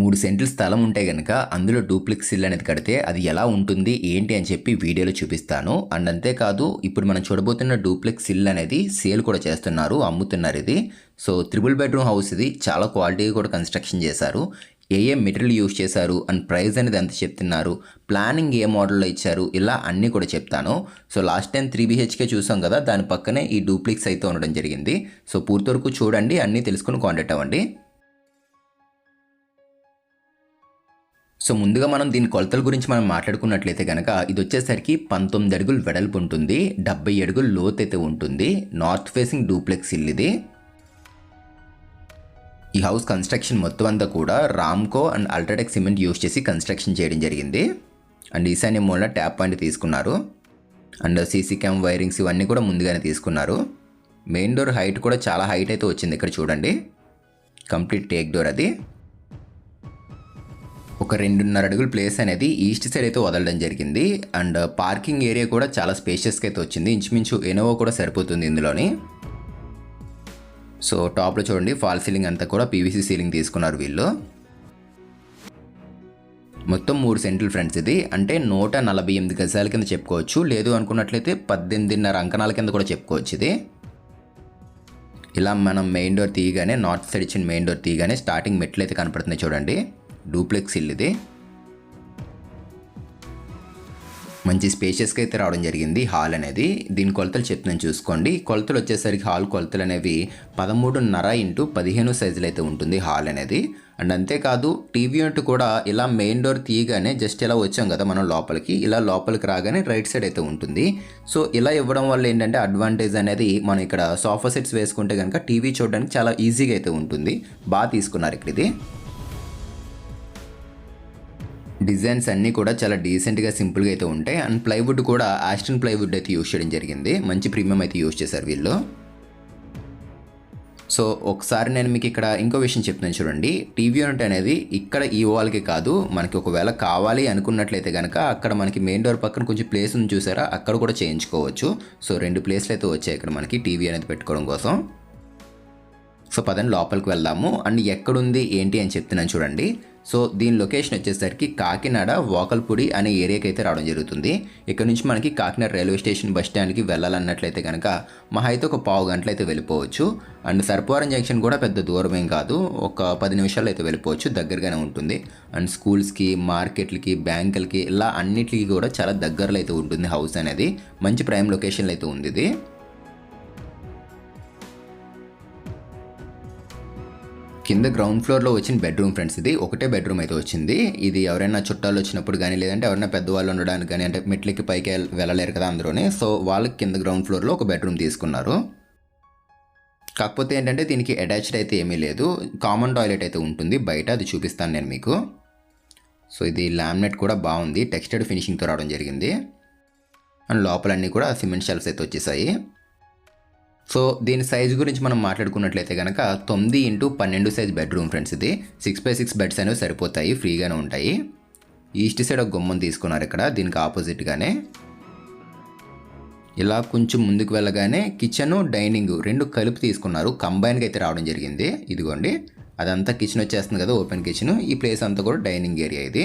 మూడు సెంట్లు స్థలం ఉంటే కనుక అందులో డూప్లెక్స్ ఇల్లు అనేది కడితే అది ఎలా ఉంటుంది ఏంటి అని చెప్పి వీడియోలో చూపిస్తాను. అండ్ అంతేకాదు ఇప్పుడు మనం చూడబోతున్న డూప్లెక్స్ ఇల్లు అనేది సేల్ కూడా చేస్తున్నారు అమ్ముతున్నారు ఇది. సో త్రిబుల్ బెడ్రూమ్ హౌస్ ఇది చాలా క్వాలిటీగా కూడా కన్స్ట్రక్షన్ చేశారు. ఏ ఏ మెటీరియల్ యూస్ చేశారు అండ్ ప్రైస్ అనేది ఎంత చెప్తున్నారు ప్లానింగ్ ఏ మోడల్లో ఇచ్చారు ఇలా అన్నీ కూడా చెప్తాను. So last time three BHK చూసాం కదా దాని పక్కనే ఈ డూప్లెక్స్ అయితే ఉండడం జరిగింది. సో పూర్తి వరకు చూడండి అన్నీ తెలుసుకుని కాంటాక్ట్ అవ్వండి. సో ముందుగా మనం దీని కొలతల గురించి మనం మాట్లాడుకున్నట్లయితే కనుక ఇది వచ్చేసరికి పంతొమ్మిది అడుగులు వెడల్పు ఉంటుంది డెబ్బై అడుగులు లోత్ అయితే ఉంటుంది. నార్త్ ఫేసింగ్ డూప్లెక్స్ ఇల్లు ఇది. ఈ హౌస్ కన్స్ట్రక్షన్ మొత్తం అంతా కూడా Ramco and UltraTech cement use చేసి కన్స్ట్రక్షన్ చేయడం జరిగింది. అండ్ ఈశాన్య మూలన ట్యాప్ పాయింట్ తీసుకున్నారు. అండ్ సీసీ క్యామ్ వైరింగ్స్ ఇవన్నీ కూడా ముందుగానే తీసుకున్నారు. మెయిన్ డోర్ హైట్ కూడా చాలా హైట్ అయితే వచ్చింది ఇక్కడ చూడండి. కంప్లీట్ టేక్ డోర్ అది. ఒక రెండున్నర అడుగుల ప్లేస్ అనేది ఈస్ట్ సైడ్ అయితే వదలడం జరిగింది. అండ్ పార్కింగ్ ఏరియా కూడా చాలా స్పేషియస్గా అయితే వచ్చింది. ఇంచుమించు ఎనోవో కూడా సరిపోతుంది ఇందులోని. సో టాప్లో చూడండి. ఫాల్ సీలింగ్ అంతా కూడా పీవీసీ సీలింగ్ తీసుకున్నారు వీళ్ళు. మొత్తం మూడు సెంట్లు ఫ్రెండ్స్ ఇది. అంటే నూట నలభై ఎనిమిది గజాల కింద చెప్పుకోవచ్చు. లేదు అనుకున్నట్లయితే పద్దెనిమిదిన్నర అంకణాల కింద కూడా చెప్పుకోవచ్చు ఇది. ఇలా మనం మెయిన్ డోర్ తీయగానే నార్త్ సైడ్ ఇచ్చిన మెయిన్ డోర్ తీయగానే స్టార్టింగ్ మెట్లు అయితే కనపడుతున్నాయి చూడండి. డూప్లెక్స్ ఇల్లు ఇది మంచి స్పేషియస్గా అయితే రావడం జరిగింది హాల్ అనేది. దీని కొలతలు చెప్తున్నాను చూసుకోండి. కొలతలు వచ్చేసరికి హాల్ కొలతలు అనేవి పదమూడున్నర ఇంటూ పదిహేను సైజులు అయితే ఉంటుంది హాల్ అనేది. అండ్ అంతేకాదు టీవీ యూనిట్ కూడా ఇలా మెయిన్ డోర్ తీయగానే జస్ట్ ఇలా వచ్చాం కదా మనం లోపలికి. ఇలా లోపలికి రాగానే రైట్ సైడ్ అయితే ఉంటుంది. సో ఇలా ఇవ్వడం వల్ల ఏంటంటే అడ్వాంటేజ్ అనేది మనం ఇక్కడ సోఫా సెట్స్ వేసుకుంటే కనుక టీవీ చూడడానికి చాలా ఈజీగా అయితే ఉంటుంది. బాగా తీసుకున్నారు ఇక్కడ ఇది డిజైన్స్ అన్నీ కూడా చాలా డీసెంట్గా సింపుల్గా అయితే ఉంటాయి. అండ్ ప్లైవుడ్ కూడా ఆస్టన్ ప్లైవుడ్ అయితే యూస్ చేయడం జరిగింది. మంచి ప్రీమియం అయితే యూస్ చేశారు వీళ్ళు. సో ఒకసారి నేను మీకు ఇక్కడ ఇంకో విషయం చెప్తున్నాను చూడండి. టీవీ యూనిట్ అనేది ఇక్కడ ఈ వాల్కి కాదు. మనకి ఒకవేళ కావాలి అనుకున్నట్లయితే కనుక అక్కడ మనకి మెయిన్ డోర్ పక్కన కొంచెం ప్లేస్ ఉంది చూసారా? అక్కడ కూడా చేయించుకోవచ్చు. సో రెండు ప్లేస్లు అయితే వచ్చాయి ఇక్కడ మనకి టీవీ అనేది పెట్టుకోవడం కోసం. సో పదండి లోపలికి వెళ్దాము. అండ్ ఎక్కడుంది ఏంటి అని చెప్తున్నాను చూడండి. సో దీని లొకేషన్ వచ్చేసరికి కాకినాడ వాకల్పూడి అనే ఏరియాకి అయితే రావడం జరుగుతుంది. ఇక్కడ నుంచి మనకి కాకినాడ రైల్వే స్టేషన్ బస్ స్టాండ్కి వెళ్ళాలన్నట్లయితే కనుక మహా అయితే ఒక పావు గంటలైతే వెళ్ళిపోవచ్చు. అండ్ సర్పవరం జంక్షన్ కూడా పెద్ద దూరం ఏం కాదు. ఒక పది నిమిషాలు అయితే వెళ్ళిపోవచ్చు. దగ్గరగానే ఉంటుంది. అండ్ స్కూల్స్కి మార్కెట్లకి బ్యాంకులకి ఇలా అన్నిటికీ కూడా చాలా దగ్గరలో అయితే ఉంటుంది హౌస్ అనేది. మంచి ప్రైమ్ లొకేషన్లో అయితే ఉంది ఇది. కింద గ్రౌండ్ ఫ్లోర్లో వచ్చిన బెడ్రూమ్ ఫ్రెండ్స్ ఇది ఒకటే బెడ్రూమ్ అయితే వచ్చింది. ఇది ఎవరైనా చుట్టాలు వచ్చినప్పుడు కానీ లేదంటే ఎవరైనా పెద్దవాళ్ళు ఉండడానికి కానీ అంటే మెట్లకి పైకి వెళ్ళలేరు కదా అందులోనే. సో వాళ్ళకి కింద గ్రౌండ్ ఫ్లోర్లో ఒక బెడ్రూమ్ తీసుకున్నారు. కాకపోతే ఏంటంటే దీనికి అటాచ్డ్ అయితే ఏమీ లేదు. కామన్ టాయిలెట్ అయితే ఉంటుంది. బయట అది చూపిస్తాను నేను మీకు. సో ఇది లామినేట్ కూడా బాగుంది. టెక్స్టైడ్ ఫినిషింగ్తో రావడం జరిగింది. అండ్ లోపలన్నీ కూడా సిమెంట్ షెల్ఫ్స్ అయితే వచ్చేసాయి. సో దీని సైజ్ గురించి మనం మాట్లాడుకున్నట్లయితే కనుక తొమ్మిది ఇంటూ పన్నెండు సైజ్ బెడ్రూమ్ ఫ్రెండ్స్ ఇది. సిక్స్ బై సిక్స్ బెడ్స్ అనేవి సరిపోతాయి ఫ్రీగానే ఉంటాయి. ఈస్ట్ సైడ్ ఒక గుమ్మం తీసుకున్నారు ఇక్కడ దీనికి ఆపోజిట్గానే ఇలా కొంచెం ముందుకు వెళ్ళగానే కిచెన్ డైనింగ్ రెండు కలిపి తీసుకున్నారు. కంబైన్గా అయితే రావడం జరిగింది. ఇదిగోండి అదంతా కిచెన్ వచ్చేస్తుంది కదా ఓపెన్ కిచెన్ ఈ ప్లేస్ అంతా కూడా డైనింగ్ ఏరియా ఇది.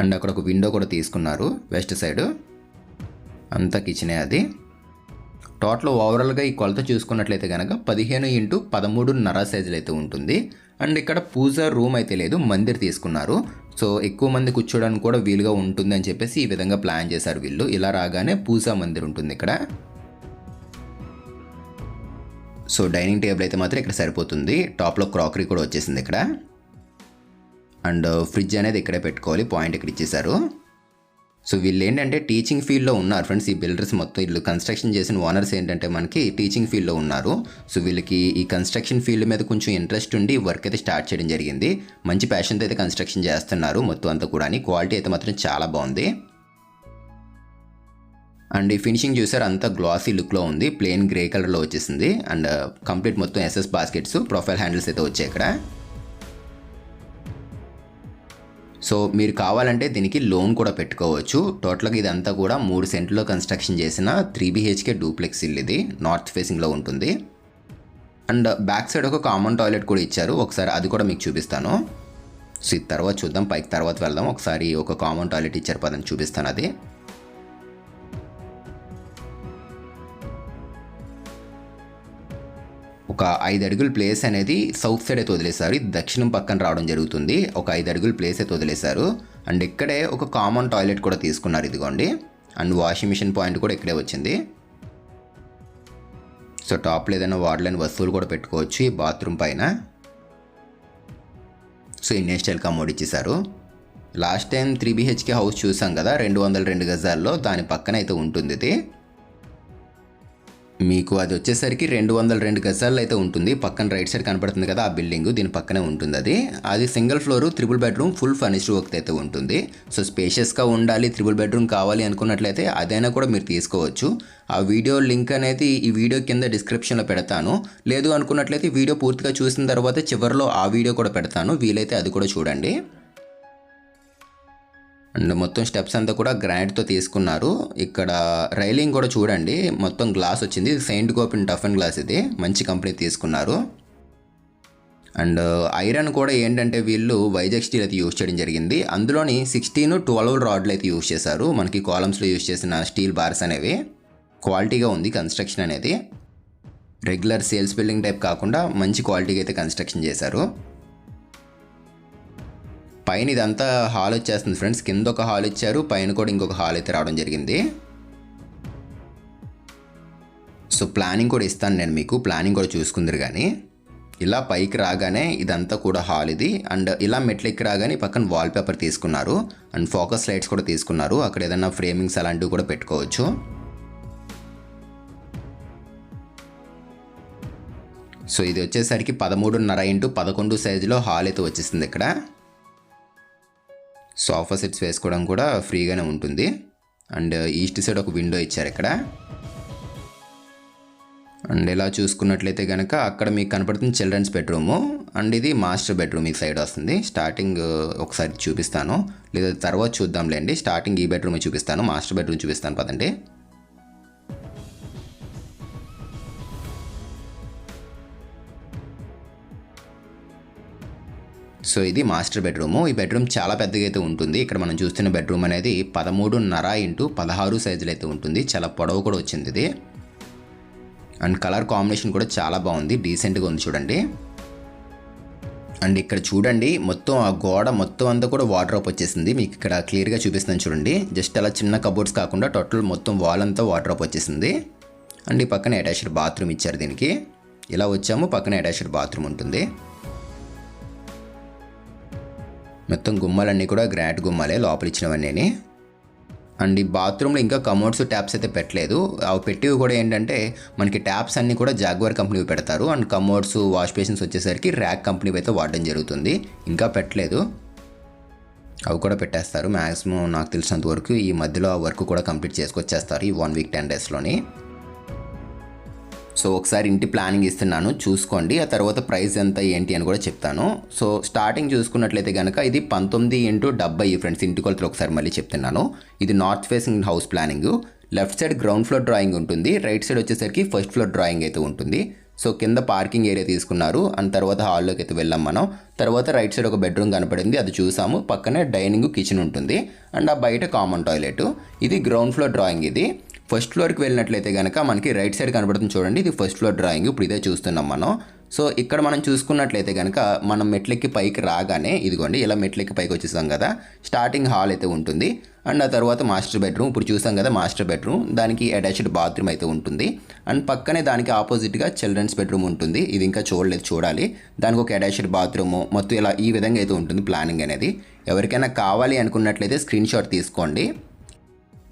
అండ్ అక్కడ ఒక విండో కూడా తీసుకున్నారు వెస్ట్ సైడ్ అంతా కిచెనే అది. టోటల్ ఓవరాల్గా ఈ కొలత చూసుకున్నట్లయితే కనుక పదిహేను ఇంటూ పదమూడున్నర సైజులు అయితే ఉంటుంది. అండ్ ఇక్కడ పూజ రూమ్ అయితే లేదు మందిర్ తీసుకున్నారు. సో ఎక్కువ మంది కూర్చోడానికి కూడా వీలుగా ఉంటుంది అని చెప్పేసి ఈ విధంగా ప్లాన్ చేశారు వీళ్ళు. ఇలా రాగానే పూజా మందిర్ ఉంటుంది ఇక్కడ. సో డైనింగ్ టేబుల్ అయితే మాత్రం ఇక్కడ సరిపోతుంది. టాప్లో క్రాకరీ కూడా వచ్చేసింది ఇక్కడ. అండ్ ఫ్రిడ్జ్ అనేది ఇక్కడే పెట్టుకోవాలి పాయింట్ ఇక్కడ ఇచ్చేసారు సో వీళ్ళు ఏంటంటే టీచింగ్ ఫీల్డ్లో ఉన్నారు ఫ్రెండ్స్. ఈ బిల్డర్స్ మొత్తం వీళ్ళు కన్స్ట్రక్షన్ చేసిన ఓనర్స్ ఏంటంటే మనకి టీచింగ్ ఫీల్డ్లో ఉన్నారు. సో వీళ్ళకి ఈ కన్స్ట్రక్షన్ ఫీల్డ్ మీద కొంచెం ఇంట్రెస్ట్ ఉండి వర్క్ అయితే స్టార్ట్ చేయడం జరిగింది. మంచి ప్యాషన్తో అయితే కన్స్ట్రక్షన్ చేస్తున్నారు మొత్తం అంతా కూడా. క్వాలిటీ అయితే మాత్రం చాలా బాగుంది. అండ్ ఈ ఫినిషింగ్ చూసారు అంతా గ్లాసీ లుక్లో ఉంది. ప్లెయిన్ గ్రే కలర్లో వచ్చేసింది. అండ్ కంప్లీట్ మొత్తం ఎస్ఎస్ బాస్కెట్స్ ప్రొఫైల్ హ్యాండిల్స్ అయితే వచ్చాయి ఇక్కడ. సో మీరు కావాలంటే దీనికి లోన్ కూడా పెట్టుకోవచ్చు. టోటల్గా ఇదంతా కూడా మూడు సెంట్లో కన్స్ట్రక్షన్ చేసిన త్రీ బీహెచ్కే డూప్లెక్స్ ఇల్లు ఇది. నార్త్ ఫేసింగ్లో ఉంటుంది. అండ్ బ్యాక్ సైడ్ ఒక కామన్ టాయిలెట్ కూడా ఇచ్చారు. ఒకసారి అది కూడా మీకు చూపిస్తాను. సో ఇది తర్వాత చూద్దాం. పైకి తర్వాత వెళ్దాం. ఒకసారి ఒక కామన్ టాయిలెట్ ఇచ్చారు పదని చూపిస్తాను అది. ఒక ఐదు అడుగుల ప్లేస్ అనేది సౌత్ సైడ్ అయితే వదిలేశారు. ఇది దక్షిణం పక్కన రావడం జరుగుతుంది. ఒక ఐదు అడుగుల ప్లేస్ అయితే వదిలేశారు. అండ్ ఇక్కడే ఒక కామన్ టాయిలెట్ కూడా తీసుకున్నారు ఇదిగోండి. అండ్ వాషింగ్ మిషన్ పాయింట్ కూడా ఇక్కడే వచ్చింది. సో టాప్లో ఏదైనా వాడలేని వస్తువులు కూడా పెట్టుకోవచ్చు ఈ బాత్రూమ్ పైన. సో ఇండియన్ స్టైల్ కమోడ్ ఇచ్చేసారు last time three BHK house చూసాం కదా రెండు వందల రెండు గజాల్లో దాని పక్కన అయితే ఉంటుంది ఇది. మీకు అది వచ్చేసరికి రెండు వందల రెండు గజాల్లో అయితే ఉంటుంది. పక్కన రైట్ సైడ్ కనపడుతుంది కదా ఆ బిల్డింగ్ దీని పక్కనే ఉంటుంది అది. అది single floor triple bedroom full furnished work అయితే ఉంటుంది. సో స్పేషియస్గా ఉండాలి త్రిబుల్ బెడ్రూమ్ కావాలి అనుకున్నట్లయితే అదైనా కూడా మీరు తీసుకోవచ్చు. ఆ వీడియో లింక్ అనేది ఈ వీడియో కింద డిస్క్రిప్షన్లో పెడతాను. లేదు అనుకున్నట్లయితే వీడియో పూర్తిగా చూసిన తర్వాత చివరిలో ఆ వీడియో కూడా పెడతాను. వీలైతే అది కూడా చూడండి. అండ్ మొత్తం స్టెప్స్ అంతా కూడా గ్రానైట్తో తీసుకున్నారు. ఇక్కడ రైలింగ్ కూడా చూడండి మొత్తం గ్లాస్ వచ్చింది. Saint Gobain tough and glass ఇది. మంచి కంపెనీ తీసుకున్నారు. అండ్ ఐరన్ కూడా ఏంటంటే వీళ్ళు వైజాగ్ స్టీల్ అయితే యూజ్ చేయడం జరిగింది. అందులోని సిక్స్టీన్ ట్వెల్వ్ రాడ్లు అయితే యూజ్ చేశారు. మనకి కాలమ్స్లో యూజ్ చేసిన స్టీల్ బార్స్ అనేవి. క్వాలిటీగా ఉంది కన్స్ట్రక్షన్ అనేది. రెగ్యులర్ సేల్స్ బిల్డింగ్ టైప్ కాకుండా మంచి క్వాలిటీగా అయితే కన్స్ట్రక్షన్ చేశారు. పైన ఇదంతా హాల్ వచ్చేస్తుంది ఫ్రెండ్స్. కింద ఒక హాల్ ఇచ్చారు. పైన కూడా ఇంకొక హాల్ అయితే రావడం జరిగింది. సో ప్లానింగ్ కూడా ఇస్తాను నేను మీకు. ప్లానింగ్ కూడా చూసుకుందరు కానీ. ఇలా పైకి రాగానే ఇదంతా కూడా హాల్ ఇది. అండ్ ఇలా మెట్లెక్కి రాగానే పక్కన వాల్ పేపర్ తీసుకున్నారు. అండ్ ఫోకస్ లైట్స్ కూడా తీసుకున్నారు. అక్కడ ఏదైనా ఫ్రేమింగ్స్ అలాంటివి కూడా పెట్టుకోవచ్చు. సో ఇది వచ్చేసరికి పదమూడున్నర ఇంటూ పదకొండు సైజులో హాల్ అయితే వచ్చేసింది ఇక్కడ. సోఫా సెట్స్ వేసుకోవడం కూడా ఫ్రీగానే ఉంటుంది. అండ్ ఈస్ట్ సైడ్ ఒక విండో ఇచ్చారు ఇక్కడ. అండ్ ఇలా చూసుకున్నట్లయితే కనుక అక్కడ మీకు కనపడుతుంది చిల్డ్రన్స్ బెడ్రూము. అండ్ ఇది మాస్టర్ బెడ్రూమ్ ఈ సైడ్ వస్తుంది. స్టార్టింగ్ ఒకసారి చూపిస్తాను. లేదా తర్వాత చూద్దాంలేండి. స్టార్టింగ్ ఈ బెడ్రూమ్ చూపిస్తాను. మాస్టర్ బెడ్రూమ్ చూపిస్తాను పదండి. సో ఇది మాస్టర్ బెడ్రూము. ఈ బెడ్రూమ్ చాలా పెద్దగా అయితే ఉంటుంది. ఇక్కడ మనం చూస్తున్న బెడ్రూమ్ అనేది పదమూడున్నర ఇంటూ పదహారు సైజులు అయితే ఉంటుంది. చాలా పొడవు కూడా వచ్చింది ఇది. అండ్ కలర్ కాంబినేషన్ కూడా చాలా బాగుంది. డీసెంట్గా ఉంది చూడండి. అండ్ ఇక్కడ చూడండి మొత్తం ఆ గోడ మొత్తం అంతా కూడా వాటర్ అప్ వచ్చేసింది. మీకు ఇక్కడ క్లియర్గా చూపిస్తాను చూడండి. జస్ట్ అలా చిన్న కబోర్డ్స్ కాకుండా టోటల్ మొత్తం వాల్ అంతా వాటర్ అప్ వచ్చేసింది. అండ్ ఈ పక్కన అటాచ్డ్ బాత్రూమ్ ఇచ్చారు దీనికి. ఇలా వచ్చాము పక్కన అటాచ్డ్ బాత్రూమ్ ఉంటుంది. మొత్తం గుమ్మాలన్నీ కూడా గ్రాట్ గుమ్మాలే లోపల ఇచ్చినవన్నీ అండ్ ఈ బాత్రూంలో ఇంకా కమోడ్స్ ట్యాప్స్ అయితే పెట్టలేదు. అవి పెట్టివి కూడా ఏంటంటే మనకి ట్యాప్స్ అన్నీ కూడా జాగ్వర్ కంపెనీవి పెడతారు. అండ్ కమోడ్స్ వాష్ బేసిన్స్ వచ్చేసరికి ర్యాక్ కంపెనీ అయితే వాడడం జరుగుతుంది. ఇంకా పెట్టలేదు. అవి కూడా పెట్టేస్తారు. మ్యాక్సిమం నాకు తెలిసినంత వరకు ఈ మధ్యలో ఆ వర్క్ కూడా కంప్లీట్ చేసుకొచ్చేస్తారు ఈ వన్ వీక్ టెన్ డేస్లోని. సో ఒకసారి ఇంటి ప్లానింగ్ ఇస్తున్నాను చూసుకోండి. ఆ తర్వాత ప్రైస్ ఎంత ఏంటి అని కూడా చెప్తాను. సో స్టార్టింగ్ చూసుకున్నట్లయితే కనుక ఇది పంతొమ్మిది ఇంటూ డెబ్బై ఫ్రెండ్స్ ఇంటి కొలతలు ఒకసారి మళ్ళీ చెప్తున్నాను. ఇది north facing house planning. Left side ground floor drawing ఉంటుంది. రైట్ సైడ్ వచ్చేసరికి ఫస్ట్ ఫ్లోర్ డ్రాయింగ్ అయితే ఉంటుంది. సో కింద పార్కింగ్ ఏరియా తీసుకున్నారు. అండ్ తర్వాత హాల్లోకి అయితే వెళ్ళాం మనం. తర్వాత రైట్ సైడ్ ఒక బెడ్రూమ్ కనపడింది. అది చూసాము. పక్కనే డైనింగ్ కిచెన్ ఉంటుంది. అండ్ ఆ బయట కామన్ టాయిలెట్. ఇది గ్రౌండ్ ఫ్లోర్ డ్రాయింగ్ ఇది. ఫస్ట్ ఫ్లోర్కి వెళ్ళినట్లయితే కనుక మనకి రైట్ సైడ్ కనబడుతుంది చూడండి. ఇది ఫస్ట్ ఫ్లోర్ డ్రాయింగ్. ఇప్పుడు ఇదే చూస్తున్నాం మనం. సో ఇక్కడ మనం చూసుకున్నట్లయితే కనుక మనం మెట్లెక్కి పైకి రాగానే ఇదిగోండి ఇలా మెట్లెక్కి పైకి వచ్చేసాం కదా. స్టార్టింగ్ హాల్ అయితే ఉంటుంది. అండ్ ఆ తర్వాత మాస్టర్ బెడ్రూమ్. ఇప్పుడు చూసాం కదా మాస్టర్ బెడ్రూమ్. దానికి అటాచ్డ్ బాత్రూమ్ అయితే ఉంటుంది. అండ్ పక్కనే దానికి ఆపోజిట్గా చిల్డ్రన్స్ బెడ్రూమ్ ఉంటుంది. ఇది ఇంకా చూడలేదు చూడాలి. దానికి ఒక అటాచ్డ్ బాత్రూమ్. మొత్తం ఇలా ఈ విధంగా అయితే ఉంటుంది ప్లానింగ్ అనేది. ఎవరికైనా కావాలి అనుకున్నట్లయితే స్క్రీన్ షాట్ తీసుకోండి.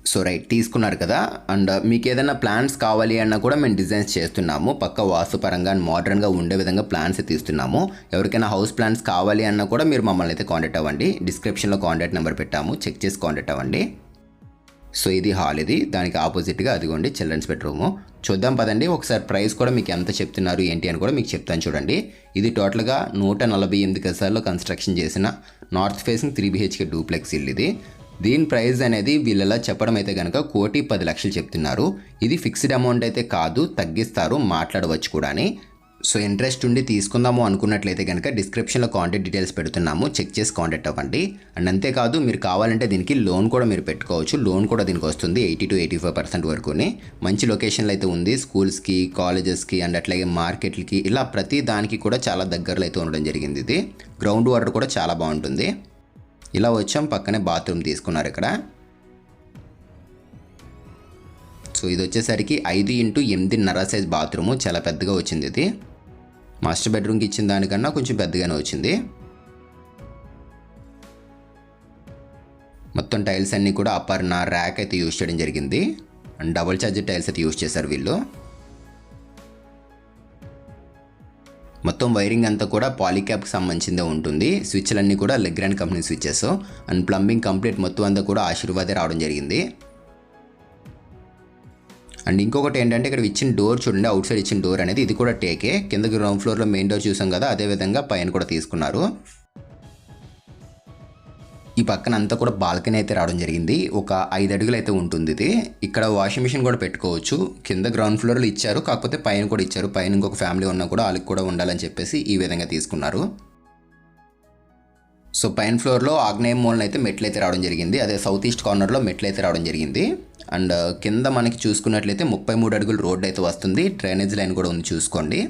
సో రైట్ తీసుకున్నారు కదా. అండ్ uh, మీకు ఏదైనా ప్లాన్స్ కావాలి అన్నా కూడా మేము డిజైన్స్ చేస్తున్నాము. పక్క వాస్తుపరంగా అండ్ మోడర్న్గా ఉండే విధంగా ప్లాన్స్ తీస్తున్నాము. ఎవరికైనా హౌస్ ప్లాన్స్ కావాలి అన్నా కూడా మీరు మమ్మల్ని అయితే కాంటాక్ట్ అవ్వండి. డిస్క్రిప్షన్లో కాంటాక్ట్ నెంబర్ పెట్టాము. చెక్ చేసి కాంటాక్ట్ అవ్వండి. సో ఇది హాల్ ఇది. దానికి ఆపోజిట్గా అదిగోండి చిల్డ్రన్స్ బెడ్రూము. చూద్దాం పదండి. ఒకసారి ప్రైస్ కూడా మీకు ఎంత చెప్తున్నారు ఏంటి అని కూడా మీకు చెప్తాను చూడండి. ఇది టోటల్గా నూట నలభై ఎనిమిది గజాల్లో కన్స్ట్రక్షన్ చేసిన north facing three BHK duplex ఇల్లు ఇది. దీని ప్రైస్ అనేది వీళ్ళలా చెప్పడం అయితే కనుక కోటి పది లక్షలు చెప్తున్నారు. ఇది ఫిక్స్డ్ అమౌంట్ అయితే కాదు తగ్గిస్తారు మాట్లాడవచ్చు కూడా సో ఇంట్రెస్ట్ ఉండి తీసుకుందాము అనుకున్నట్లయితే కనుక డిస్క్రిప్షన్లో కాంటాక్ట్ డీటెయిల్స్ పెడుతున్నాము చెక్ చేసి కాంటాక్ట్ అవ్వండి. అండ్ అంతేకాదు మీరు కావాలంటే దీనికి లోన్ కూడా మీరు పెట్టుకోవచ్చు. లోన్ కూడా దీనికి వస్తుంది eighty to eighty five percent వరకుని. మంచి లొకేషన్లో అయితే ఉంది స్కూల్స్కి కాలేజెస్కి అండ్ అట్లాగే మార్కెట్లకి ఇలా ప్రతి దానికి కూడా చాలా దగ్గరలో అయితే ఉండడం జరిగింది ఇది. గ్రౌండ్ వాటర్ కూడా చాలా బాగుంటుంది. ఇలా వచ్చాం పక్కనే బాత్రూమ్ తీసుకున్నారు ఇక్కడ. సో ఇది వచ్చేసరికి ఐదు ఇంటూ ఎనిమిదిన్నర సైజ్ బాత్రూము. చాలా పెద్దగా వచ్చింది ఇది. మాస్టర్ బెడ్రూమ్కి ఇచ్చిన దానికన్నా కొంచెం పెద్దగానే వచ్చింది. మొత్తం టైల్స్ అన్నీ కూడా అపర్ణ ర్యాక్ అయితే యూజ్ చేయడం జరిగింది. అండ్ డబుల్ ఛార్జ్ టైల్స్ అయితే యూజ్ చేశారు వీళ్ళు. మొత్తం వైరింగ్ అంతా కూడా పాలిక్యాప్కి సంబంధించిందే ఉంటుంది. స్విచ్లన్నీ కూడా Legrand company switches. And plumbing complete మొత్తం అంతా కూడా ఆశీర్వాదే రావడం జరిగింది. అండ్ ఇంకొకటి ఏంటంటే ఇక్కడ ఇచ్చిన డోర్ చూడండి అవుట్ సైడ్ ఇచ్చిన డోర్ అనేది ఇది కూడా టేకే. కింద గ్రౌండ్ ఫ్లోర్లో మెయిన్ డోర్ చూసాం కదా అదే విధంగా పైన కూడా తీసుకున్నారు. ఈ పక్కన అంతా కూడా బాల్కనీ అయితే రావడం జరిగింది. ఒక ఐదు అడుగులు అయితే ఉంటుంది ఇది. ఇక్కడ వాషింగ్ మిషన్ కూడా పెట్టుకోవచ్చు. కింద గ్రౌండ్ ఫ్లోర్లో ఇచ్చారు. కాకపోతే పైన కూడా ఇచ్చారు. పైన ఇంకొక ఫ్యామిలీ ఉన్నా కూడా వాళ్ళకి కూడా ఉండాలని చెప్పేసి ఈ విధంగా తీసుకున్నారు. సో పైన ఫ్లోర్లో ఆగ్నేయ మూలన అయితే మెట్లు అయితే రావడం జరిగింది. అదే సౌత్ ఈస్ట్ కార్నర్లో మెట్లు అయితే రావడం జరిగింది. అండ్ కింద మనకి చూసుకున్నట్లయితే ముప్పై మూడు అడుగులు రోడ్ అయితే వస్తుంది. డ్రైనేజ్ లైన్ కూడా ఉంది చూసుకోండి.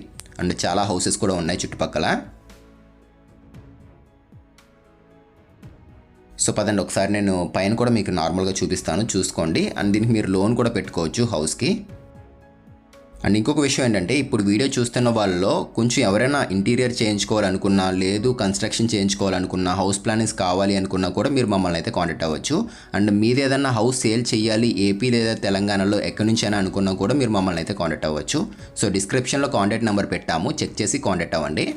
అండ్ చాలా హౌసెస్ కూడా ఉన్నాయి చుట్టుపక్కల. సో పదండి ఒకసారి నేను పైన కూడా మీకు నార్మల్గా చూపిస్తాను. చూసుకోండి. అండ్ దీనికి మీరు లోన్ కూడా పెట్టుకోవచ్చు హౌస్కి. అండ్ ఇంకొక విషయం ఏంటంటే ఇప్పుడు వీడియో చూస్తున్న వాళ్ళలో కొంచెం ఎవరైనా ఇంటీరియర్ చేయించుకోవాలనుకున్నా లేదు కన్స్ట్రక్షన్ చేయించుకోవాలనుకున్నా హౌస్ ప్లానింగ్స్ కావాలి అనుకున్నా కూడా మీరు మమ్మల్ని అయితే కాంటాక్ట్ అవ్వచ్చు. అండ్ మీది ఏదైనా హౌస్ సేల్ చేయాలి ఏపీ లేదా తెలంగాణలో ఎక్కడి నుంచి అయినా అనుకున్నా కూడా మీరు మమ్మల్ని అయితే కాంటాక్ట్ అవ్వచ్చు. సో డిస్క్రిప్షన్లో కాంటాక్ట్ నెంబర్ పెట్టాము. చెక్ చేసి కాంటాక్ట్ అవ్వండి.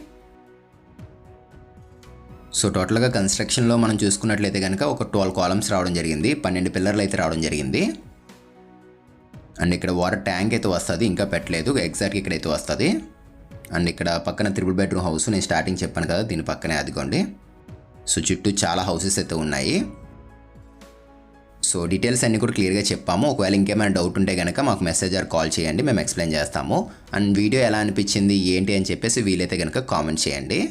సో టోటల్గా కన్స్ట్రక్షన్లో మనం చూసుకున్నట్లయితే కనుక ఒక ట్వెల్వ్ కాలమ్స్ రావడం జరిగింది పన్నెండు పిల్లర్లు అయితే రావడం జరిగింది. అండ్ ఇక్కడ వాటర్ ట్యాంక్ అయితే వస్తుంది ఇంకా పెట్టలేదు ఎగ్జాక్ట్గా ఇక్కడైతే వస్తుంది. అండ్ ఇక్కడ పక్కన త్రిపుల్ బెడ్రూమ్ హౌస్ నేను స్టార్టింగ్ చెప్పాను కదా దీని పక్కనే అదిగోండి. సో చుట్టూ చాలా హౌసెస్ అయితే ఉన్నాయి. సో డీటెయిల్స్ అన్నీ కూడా క్లియర్గా చెప్పాము. ఒకవేళ ఇంకేమైనా డౌట్ ఉంటే కనుక మాకు మెసేజ్ ఆర్ కాల్ చేయండి మేము ఎక్స్ప్లెయిన్ చేస్తాము. అండ్ వీడియో ఎలా అనిపించింది ఏంటి అని చెప్పేసి వీలైతే కనుక కామెంట్ చేయండి.